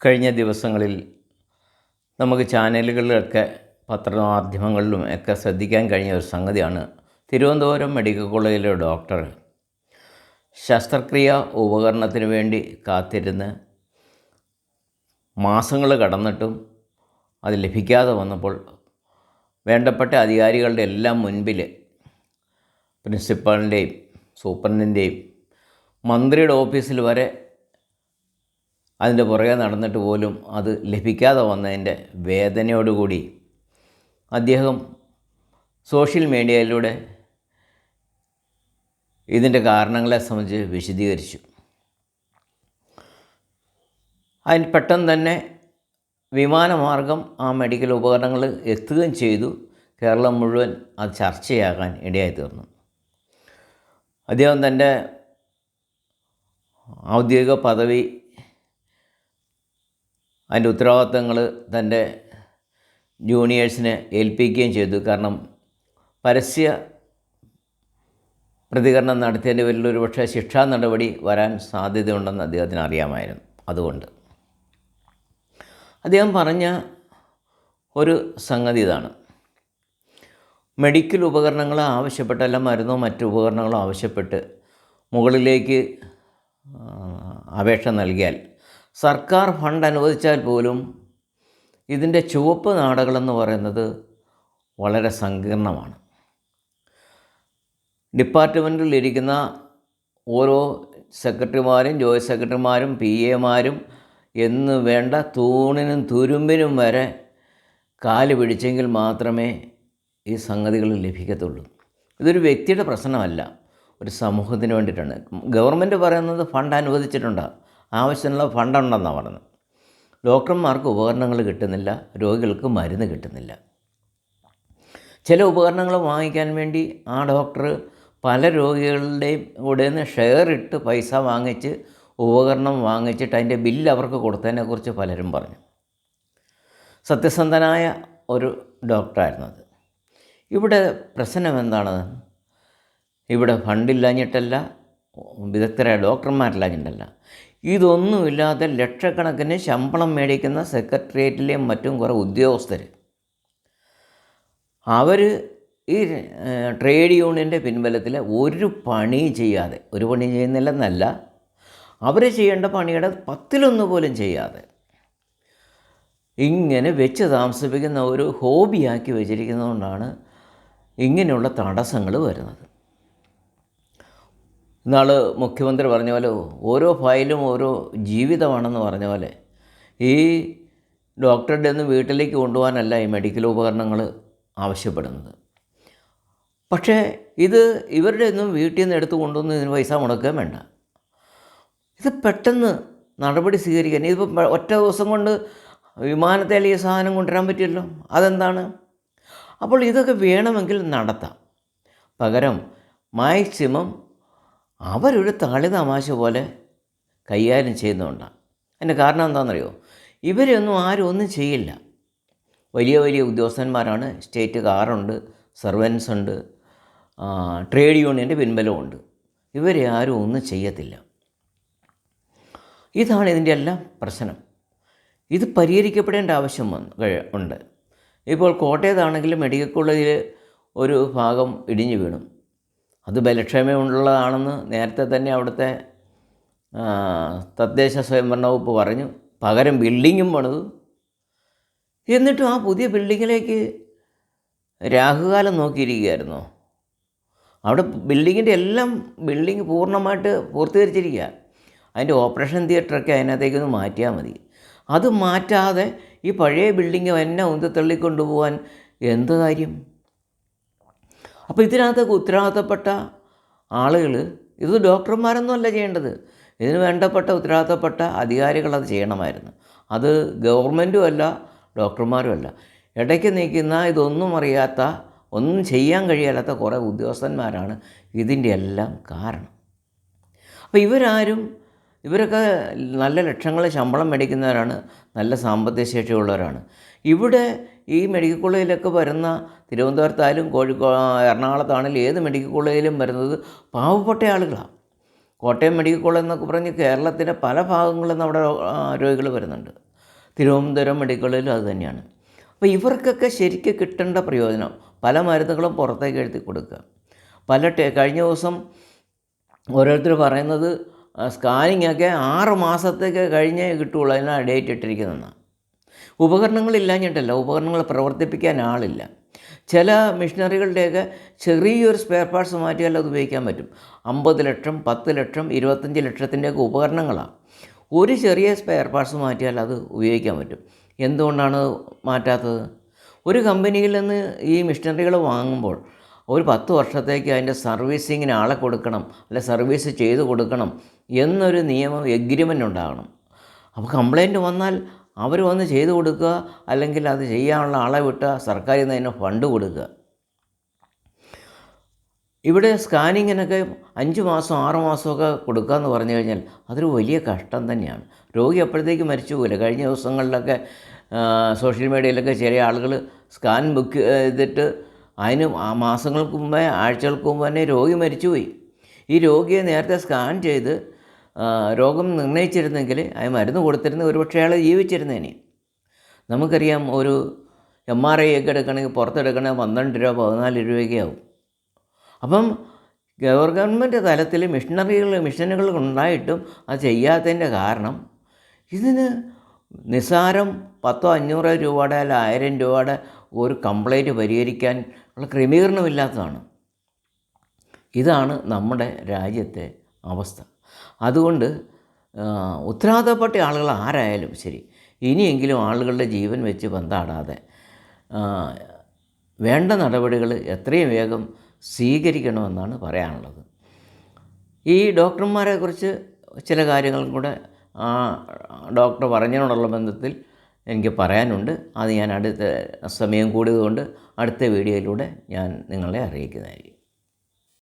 കഴിഞ്ഞ ദിവസങ്ങളിൽ നമുക്ക് ചാനലുകളിലൊക്കെ പത്രമാധ്യമങ്ങളിലും ഒക്കെ ശ്രദ്ധിക്കാൻ കഴിഞ്ഞ ഒരു സംഗതിയാണ്. തിരുവനന്തപുരം മെഡിക്കൽ കോളേജിലെ ഡോക്ടർ ശസ്ത്രക്രിയ ഉപകരണത്തിന് വേണ്ടി കാത്തിരുന്ന് മാസങ്ങൾ കടന്നിട്ടും അത് ലഭിക്കാതെ വന്നപ്പോൾ വേണ്ടപ്പെട്ട അധികാരികളുടെ എല്ലാം മുൻപിൽ പ്രിൻസിപ്പാളിന്റെയും സൂപ്രണ്ടിന്റെയും മന്ത്രിയുടെ ഓഫീസിൽ വരെ അതിന്റെ പുറകെ നടന്നിട്ട് പോലും അത് ലഭിക്കാതെ വന്നതിന്റെ വേദനയോടുകൂടി അദ്ദേഹം സോഷ്യൽ മീഡിയയിലൂടെ ഇതിന്റെ കാരണങ്ങളെ സംബന്ധിച്ച് വിശദീകരിച്ചു. അതിന് പെട്ടെന്ന് തന്നെ വിമാനമാർഗം ആ മെഡിക്കൽ ഉപകരണങ്ങൾ എത്തുകയും ചെയ്തു. കേരളം മുഴുവൻ അത് ചർച്ചയാകാൻ ഇടയായി തീർന്നു. അദ്ദേഹം തന്റെ ഔദ്യോഗിക പദവി അതിന്റെ ഉത്തരവാദിത്തങ്ങൾ തന്റെ ജൂനിയേഴ്സിനെ ഏൽപ്പിക്കുകയും ചെയ്തു. കാരണം പരസ്യ പ്രതികരണം നടത്തിയതിന്റെ പേരിൽ ഒരു പക്ഷേ ശിക്ഷാ നടപടി വരാൻ സാധ്യതയുണ്ടെന്ന് അദ്ദേഹത്തിന് അറിയാമായിരുന്നു. അതുകൊണ്ട് അദ്ദേഹം പറഞ്ഞ ഒരു സംഗതി ഇതാണ്. മെഡിക്കൽ ഉപകരണങ്ങൾ ആവശ്യപ്പെട്ടല്ല മരുന്നോ മറ്റു ഉപകരണങ്ങളോ ആവശ്യപ്പെട്ട് മുകളിലേക്ക് അപേക്ഷ നൽകിയാൽ സർക്കാർ ഫണ്ട് അനുവദിച്ചാൽ പോലും ഇതിന്റെ ചുവപ്പ് നാടകളെന്ന് പറയുന്നത് വളരെ സങ്കീർണമാണ്. ഡിപ്പാർട്ട്മെന്റിലിരിക്കുന്ന ഓരോ സെക്രട്ടറിമാരും ജോയിന്റ് സെക്രട്ടറിമാരും പി എമാരും എന്ന് വേണ്ട തൂണിനും തുരുമ്പിനും വരെ കാൽ പിടിച്ചെങ്കിൽ മാത്രമേ ഈ സംഗതികൾ ലഭിക്കത്തുള്ളൂ. ഇതൊരു വ്യക്തിയുടെ പ്രശ്നമല്ല ഒരു സമൂഹത്തിന് വേണ്ടിയിട്ടാണ്. ഗവൺമെന്റ് പറയുന്നത് ഫണ്ട് അനുവദിച്ചിട്ടുണ്ട്. ആവശ്യമുള്ള ഫണ്ടുണ്ടെന്നാണ് പറഞ്ഞത്. ഡോക്ടർമാർക്ക് ഉപകരണങ്ങൾ കിട്ടുന്നില്ല രോഗികൾക്ക് മരുന്ന് കിട്ടുന്നില്ല. ചില ഉപകരണങ്ങൾ വാങ്ങിക്കാൻ വേണ്ടി ആ ഡോക്ടർ പല രോഗികളുടെയും കൂടെ നിന്ന് ഷെയർ ഇട്ട് പൈസ വാങ്ങിച്ച് ഉപകരണം വാങ്ങിച്ചിട്ട് അതിന്റെ ബില്ല് അവർക്ക് കൊടുത്തതിനെക്കുറിച്ച് പലരും പറഞ്ഞു. സത്യസന്ധനായ ഒരു ഡോക്ടറായിരുന്നു അത്. ഇവിടെ പ്രശ്നം എന്താണ്? ഇവിടെ ഫണ്ടില്ലാഞ്ഞിട്ടല്ല വിദഗ്ധരായ ഡോക്ടർമാരില്ലാഞ്ഞിട്ടല്ല. ഇതൊന്നുമില്ലാതെ ലക്ഷക്കണക്കിന് ശമ്പളം മേടിക്കുന്ന സെക്രട്ടേറിയറ്റിലെയും മറ്റും കുറേ ഉദ്യോഗസ്ഥർ അവർ ഈ ട്രേഡ് യൂണിയന്റെ പിൻബലത്തിൽ ഒരു പണി ചെയ്യാതെ ഒരു പണി ചെയ്യുന്നില്ലെന്നല്ല അവർ ചെയ്യേണ്ട പണിയുടെ പത്തിലൊന്ന് പോലും ചെയ്യാതെ ഇങ്ങനെ വെച്ച് താമസിപ്പിക്കുന്ന ഒരു ഹോബിയാക്കി വെച്ചിരിക്കുന്നതുകൊണ്ടാണ് ഇങ്ങനെയുള്ള തടസ്സങ്ങൾ വരുന്നത്. ഇന്നാൾ മുഖ്യമന്ത്രി പറഞ്ഞ പോലെ ഓരോ ഫയലും ഓരോ ജീവിതമാണെന്ന് പറഞ്ഞ പോലെ ഈ ഡോക്ടറുടെ ഒന്ന് വീട്ടിലേക്ക് കൊണ്ടുപോകാനല്ല ഈ മെഡിക്കൽ ഉപകരണങ്ങൾ ആവശ്യപ്പെടുന്നത്. പക്ഷേ ഇത് ഇവരുടെ ഒന്നും വീട്ടിൽ നിന്ന് എടുത്ത് കൊണ്ടുവന്ന് ഇതിന് പൈസ മുടക്കുകയും വേണ്ട. ഇത് പെട്ടെന്ന് നടപടി സ്വീകരിക്കാൻ ഇതിപ്പോൾ ഒറ്റ ദിവസം കൊണ്ട് വിമാനത്തിൽ സാധനം കൊണ്ടുവരാൻ പറ്റില്ലല്ലോ അതെന്താണ്? അപ്പോൾ ഇതൊക്കെ വേണമെങ്കിൽ നടത്താം. പകരം മാക്സിമം അവരൊരു തളി തമാശ പോലെ കൈകാര്യം ചെയ്യുന്നുണ്ടാണ് അതിന്റെ കാരണം എന്താണെന്നറിയോ? ഇവരൊന്നും ആരും ഒന്നും ചെയ്യില്ല. വലിയ വലിയ ഉദ്യോഗസ്ഥന്മാരാണ്. സ്റ്റേറ്റ് കാറുണ്ട് സർവൻസ് ഉണ്ട് ട്രേഡ് യൂണിയന്റെ പിൻബലമുണ്ട്. ഇവരെ ആരും ഒന്നും ചെയ്യത്തില്ല. ഇതാണ് ഇതിന്റെ എല്ലാം പ്രശ്നം. ഇത് പരിഹരിക്കപ്പെടേണ്ട ആവശ്യം വന്ന് ഉണ്ട്. ഇപ്പോൾ കോട്ടയത്താണെങ്കിലും മെഡിക്കൽ കോളേജിൽ ഒരു ഭാഗം ഇടിഞ്ഞു വീണു. അത് ബലക്ഷേമമുള്ളതാണെന്ന് നേരത്തെ തന്നെ അവിടുത്തെ തദ്ദേശ സ്വയംഭരണ വകുപ്പ് പറഞ്ഞു. പകരം ബിൽഡിങ്ങും പണിതു. എന്നിട്ടും ആ പുതിയ ബിൽഡിങ്ങിലേക്ക് രാഹുകാലം നോക്കിയിരിക്കുകയായിരുന്നു. അവിടെ ബിൽഡിങ്ങിന്റെ എല്ലാം ബിൽഡിങ് പൂർണമായിട്ട് പൂർത്തീകരിച്ചിരിക്കുക. അതിന്റെ ഓപ്പറേഷൻ തിയേറ്ററൊക്കെ അതിനകത്തേക്കൊന്ന് മാറ്റിയാൽ മതി. അത് മാറ്റാതെ ഈ പഴയ ബിൽഡിങ് എന്നെ ഒന്ന് തള്ളിക്കൊണ്ടുപോകാൻ എന്ത് കാര്യം? അപ്പോൾ ഇതിനകത്തൊക്കെ ഉത്തരവാദിത്തപ്പെട്ട ആളുകൾ ഇത് ഡോക്ടർമാരൊന്നും അല്ല ചെയ്യേണ്ടത്. ഇതിന് വേണ്ടപ്പെട്ട ഉത്തരവാദിത്തപ്പെട്ട അധികാരികൾ അത് ചെയ്യണമായിരുന്നു. അത് ഗവൺമെന്റും അല്ല ഡോക്ടർമാരും അല്ല. ഇടയ്ക്ക് നിൽക്കുന്ന ഇതൊന്നും അറിയാത്ത ഒന്നും ചെയ്യാൻ കഴിയാത്ത കുറേ ഉദ്യോഗസ്ഥന്മാരാണ് ഇതിന്റെ എല്ലാം കാരണം. അപ്പോൾ ഇവരാരും ഇവരൊക്കെ നല്ല ലക്ഷങ്ങൾ ശമ്പളം മേടിക്കുന്നവരാണ് നല്ല സാമ്പത്തിക ശേഷിയുള്ളവരാണ്. ഇവിടെ ഈ മെഡിക്കൽ കോളേജിലൊക്കെ വരുന്ന തിരുവനന്തപുരത്തായാലും കോഴിക്കോ എറണാകുളത്താണെങ്കിലും ഏത് മെഡിക്കൽ കോളേജിലും വരുന്നത് പാവപ്പെട്ട ആളുകളാണ് കോട്ടയം മെഡിക്കൽ കോളേജ് എന്നൊക്കെ പറഞ്ഞ് കേരളത്തിന്റെ പല ഭാഗങ്ങളിൽ നിന്ന് അവിടെ രോഗികൾ വരുന്നുണ്ട്. തിരുവനന്തപുരം മെഡിക്കൽ അത് തന്നെയാണ്. അപ്പോൾ ഇവർക്കൊക്കെ ശരിക്കും കിട്ടേണ്ട പ്രയോജനം പല മരുന്നുകളും പുറത്തേക്ക് എഴുതി കൊടുക്കുക. പല കഴിഞ്ഞ ദിവസം ഓരോരുത്തർ പറയുന്നത് സ്കാനിങ് ഒക്കെ ആറ് മാസത്തേക്ക് കഴിഞ്ഞേ കിട്ടുള്ളൂ അതിനാണ് ഡേറ്റ് ഇട്ടിരിക്കുന്നതെന്നാണ് ഉപകരണങ്ങളില്ലാഞ്ഞിട്ടല്ല ഉപകരണങ്ങൾ പ്രവർത്തിപ്പിക്കാൻ ആളില്ല. ചില മിഷനറികളുടെയൊക്കെ ചെറിയൊരു സ്പെയർ പാർട്സ് മാറ്റിയാൽ അത് ഉപയോഗിക്കാൻ പറ്റും. അമ്പത് ലക്ഷം പത്ത് ലക്ഷം ഇരുപത്തഞ്ച് ലക്ഷത്തിന്റെയൊക്കെ ഉപകരണങ്ങളാണ് ഒരു ചെറിയ സ്പെയർ പാർട്സ് മാറ്റിയാൽ അത് ഉപയോഗിക്കാൻ പറ്റും. എന്തുകൊണ്ടാണ് മാറ്റാത്തത്? ഒരു കമ്പനിയിൽ നിന്ന് ഈ മിഷനറികൾ വാങ്ങുമ്പോൾ ഒരു പത്ത് വർഷത്തേക്ക് അതിന്റെ സർവീസിങ്ങിന് ആളെ കൊടുക്കണം അല്ലെ സർവീസ് ചെയ്ത് കൊടുക്കണം എന്നൊരു നിയമം എഗ്രിമെന്റ് ഉണ്ടാകണം. അപ്പോൾ കംപ്ലൈന്റ് വന്നാൽ അവർ വന്ന് ചെയ്തു കൊടുക്കുക അല്ലെങ്കിൽ അത് ചെയ്യാനുള്ള ആളെ വിട്ടുക സർക്കാരിൽ നിന്ന് അതിന് ഫണ്ട് കൊടുക്കുക. ഇവിടെ സ്കാനിങ്ങിനൊക്കെ അഞ്ച് മാസം ആറ് മാസമൊക്കെ എന്ന് പറഞ്ഞു കഴിഞ്ഞാൽ അതൊരു വലിയ കഷ്ടം തന്നെയാണ്. രോഗി അപ്പോഴത്തേക്ക് മരിച്ചു പോകില്ല കഴിഞ്ഞ ദിവസങ്ങളിലൊക്കെ സോഷ്യൽ മീഡിയയിലൊക്കെ ചെറിയ ആളുകൾ സ്കാൻ ബുക്ക് ചെയ്തിട്ട് അതിന് മാസങ്ങൾക്ക് മുമ്പേ ആഴ്ചകൾക്ക് മുമ്പ് തന്നെ രോഗി മരിച്ചുപോയി ഈ രോഗിയെ നേരത്തെ സ്കാൻ ചെയ്ത് രോഗം നിർണയിച്ചിരുന്നെങ്കിൽ അത് മരുന്ന് കൊടുത്തിരുന്ന ഒരുപക്ഷെ അയാൾ ജീവിച്ചിരുന്നേനെ. നമുക്കറിയാം ഒരു എം ആർ ഐ ഒക്കെ എടുക്കണമെങ്കിൽ പുറത്തെടുക്കണമെങ്കിൽ പന്ത്രണ്ട് രൂപ പതിനാല് രൂപയൊക്കെ ആവും അപ്പം ഗവൺമെന്റ് തലത്തിൽ മിഷനറികൾ മിഷനുകൾ ഉണ്ടായിട്ടും അത് ചെയ്യാത്തതിന്റെ കാരണം ഇതിന് നിസ്സാരം പത്തോ അഞ്ഞൂറോ രൂപയുടെ അല്ല ആയിരം രൂപയുടെ ഒരു കംപ്ലൈന്റ് പരിഹരിക്കാൻ ഉള്ള ക്രമീകരണമില്ലാത്തതാണ്. ഇതാണ് നമ്മുടെ രാജ്യത്തെ അവസ്ഥ. അതുകൊണ്ട് ഉത്തരവാദിത്തപ്പെട്ട ആളുകൾ ആരായാലും ശരി ഇനിയെങ്കിലും ആളുകളുടെ ജീവൻ വെച്ച് ബന്ധാടാതെ വേണ്ട നടപടികൾ എത്രയും വേഗം സ്വീകരിക്കണമെന്നാണ് പറയാനുള്ളത്. ഈ ഡോക്ടർമാരെ കുറിച്ച് ചില കാര്യങ്ങളും കൂടെ ഡോക്ടർ പറഞ്ഞതിനോടുള്ള ബന്ധത്തിൽ എനിക്ക് പറയാനുണ്ട്. അത് ഞാൻ അടുത്ത സമയം കൂടിയതുകൊണ്ട് അടുത്ത വീഡിയോയിലൂടെ ഞാൻ നിങ്ങളെ അറിയിക്കുന്നതായിരിക്കും.